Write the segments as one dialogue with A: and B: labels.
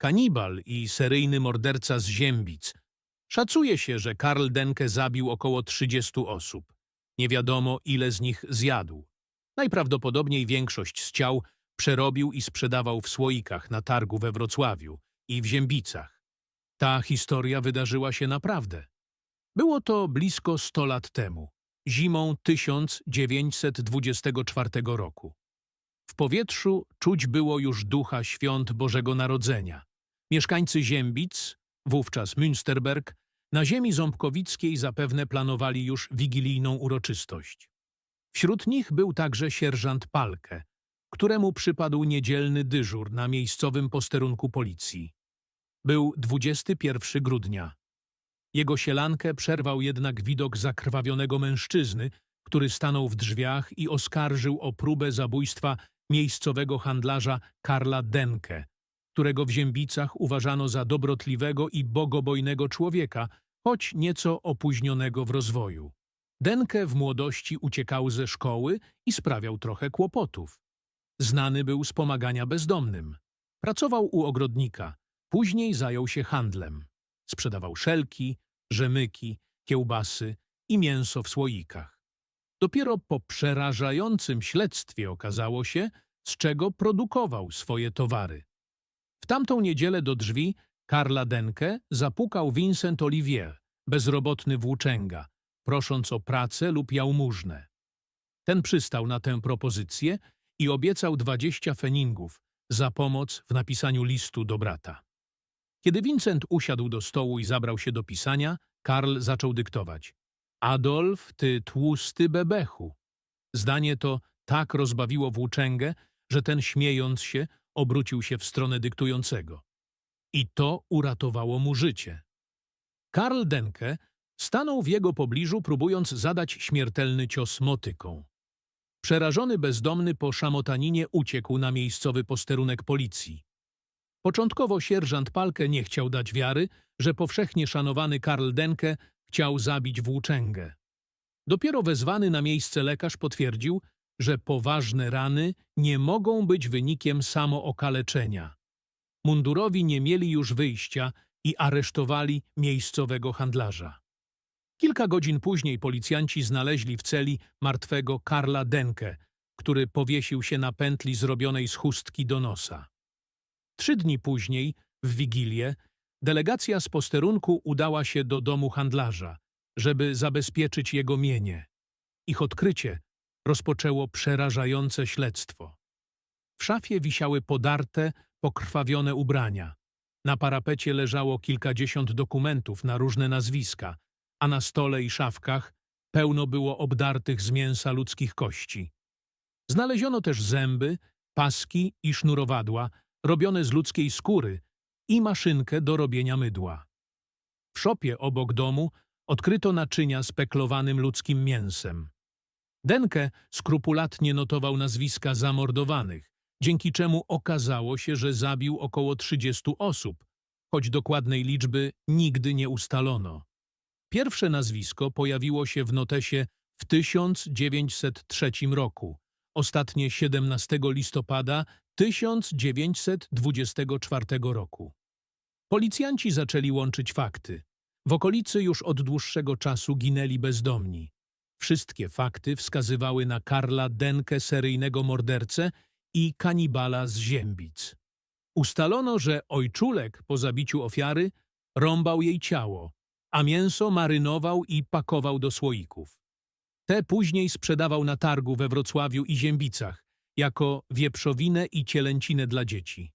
A: kanibal i seryjny morderca z Ziębic. Szacuje się, że Karl Denke zabił około 30 osób. Nie wiadomo, ile z nich zjadł. Najprawdopodobniej większość z ciał przerobił i sprzedawał w słoikach na targu we Wrocławiu i w Ziębicach. Ta historia wydarzyła się naprawdę. Było to blisko 100 lat temu, zimą 1924 roku. W powietrzu czuć było już ducha świąt Bożego Narodzenia. Mieszkańcy Ziębic, wówczas Münsterberg, na ziemi ząbkowickiej zapewne planowali już wigilijną uroczystość. Wśród nich był także sierżant Palke, któremu przypadł niedzielny dyżur na miejscowym posterunku policji. Był 21 grudnia. Jego sielankę przerwał jednak widok zakrwawionego mężczyzny, który stanął w drzwiach i oskarżył o próbę zabójstwa miejscowego handlarza Karla Denke, którego w Ziębicach uważano za dobrotliwego i bogobojnego człowieka, choć nieco opóźnionego w rozwoju. Denke w młodości uciekał ze szkoły i sprawiał trochę kłopotów. Znany był z pomagania bezdomnym. Pracował u ogrodnika, później zajął się handlem. Sprzedawał szelki, rzemyki, kiełbasy i mięso w słoikach. Dopiero po przerażającym śledztwie okazało się, z czego produkował swoje towary. Tamtą niedzielę do drzwi Karla Denke zapukał Vincent Olivier, bezrobotny włóczęga, prosząc o pracę lub jałmużnę. Ten przystał na tę propozycję i obiecał 20 feningów za pomoc w napisaniu listu do brata. Kiedy Vincent usiadł do stołu i zabrał się do pisania, Karl zaczął dyktować. Adolf, ty tłusty bebechu. Zdanie to tak rozbawiło włóczęgę, że ten śmiejąc się obrócił się w stronę dyktującego. I to uratowało mu życie. Karl Denke stanął w jego pobliżu, próbując zadać śmiertelny cios motyką. Przerażony bezdomny po szamotaninie uciekł na miejscowy posterunek policji. Początkowo sierżant Palke nie chciał dać wiary, że powszechnie szanowany Karl Denke chciał zabić włóczęgę. Dopiero wezwany na miejsce lekarz potwierdził, że poważne rany nie mogą być wynikiem samookaleczenia. Mundurowi nie mieli już wyjścia i aresztowali miejscowego handlarza. Kilka godzin później policjanci znaleźli w celi martwego Karla Denke, który powiesił się na pętli zrobionej z chustki do nosa. Trzy dni później, w Wigilię, delegacja z posterunku udała się do domu handlarza, żeby zabezpieczyć jego mienie. Ich odkrycie rozpoczęło przerażające śledztwo. W szafie wisiały podarte, pokrwawione ubrania. Na parapecie leżało kilkadziesiąt dokumentów na różne nazwiska, a na stole i szafkach pełno było obdartych z mięsa ludzkich kości. Znaleziono też zęby, paski i sznurowadła robione z ludzkiej skóry i maszynkę do robienia mydła. W szopie obok domu odkryto naczynia z peklowanym ludzkim mięsem. Denke skrupulatnie notował nazwiska zamordowanych, dzięki czemu okazało się, że zabił około 30 osób, choć dokładnej liczby nigdy nie ustalono. Pierwsze nazwisko pojawiło się w notesie w 1903 roku, ostatnie 17 listopada 1924 roku. Policjanci zaczęli łączyć fakty. W okolicy już od dłuższego czasu ginęli bezdomni. Wszystkie fakty wskazywały na Karla Denkę, seryjnego mordercę i kanibala z Ziębic. Ustalono, że ojczulek po zabiciu ofiary rąbał jej ciało, a mięso marynował i pakował do słoików. Te później sprzedawał na targu we Wrocławiu i Ziębicach jako wieprzowinę i cielęcinę dla dzieci.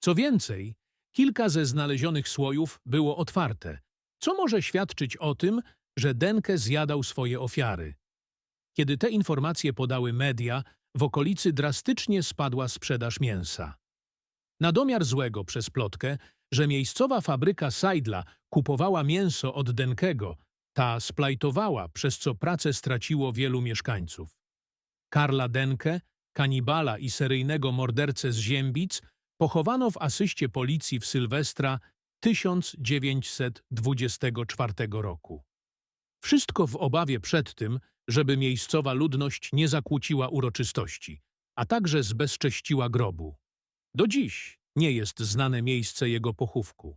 A: Co więcej, kilka ze znalezionych słojów było otwarte, co może świadczyć o tym, że Denke zjadał swoje ofiary. Kiedy te informacje podały media, w okolicy drastycznie spadła sprzedaż mięsa. Na domiar złego przez plotkę, że miejscowa fabryka Seidla kupowała mięso od Denkego, ta splajtowała, przez co pracę straciło wielu mieszkańców. Karla Denke, kanibala i seryjnego mordercę z Ziębic, pochowano w asyście policji w Sylwestra 1924 roku. Wszystko w obawie przed tym, żeby miejscowa ludność nie zakłóciła uroczystości, a także zbezcześciła grobu. Do dziś Nie jest znane miejsce jego pochówku.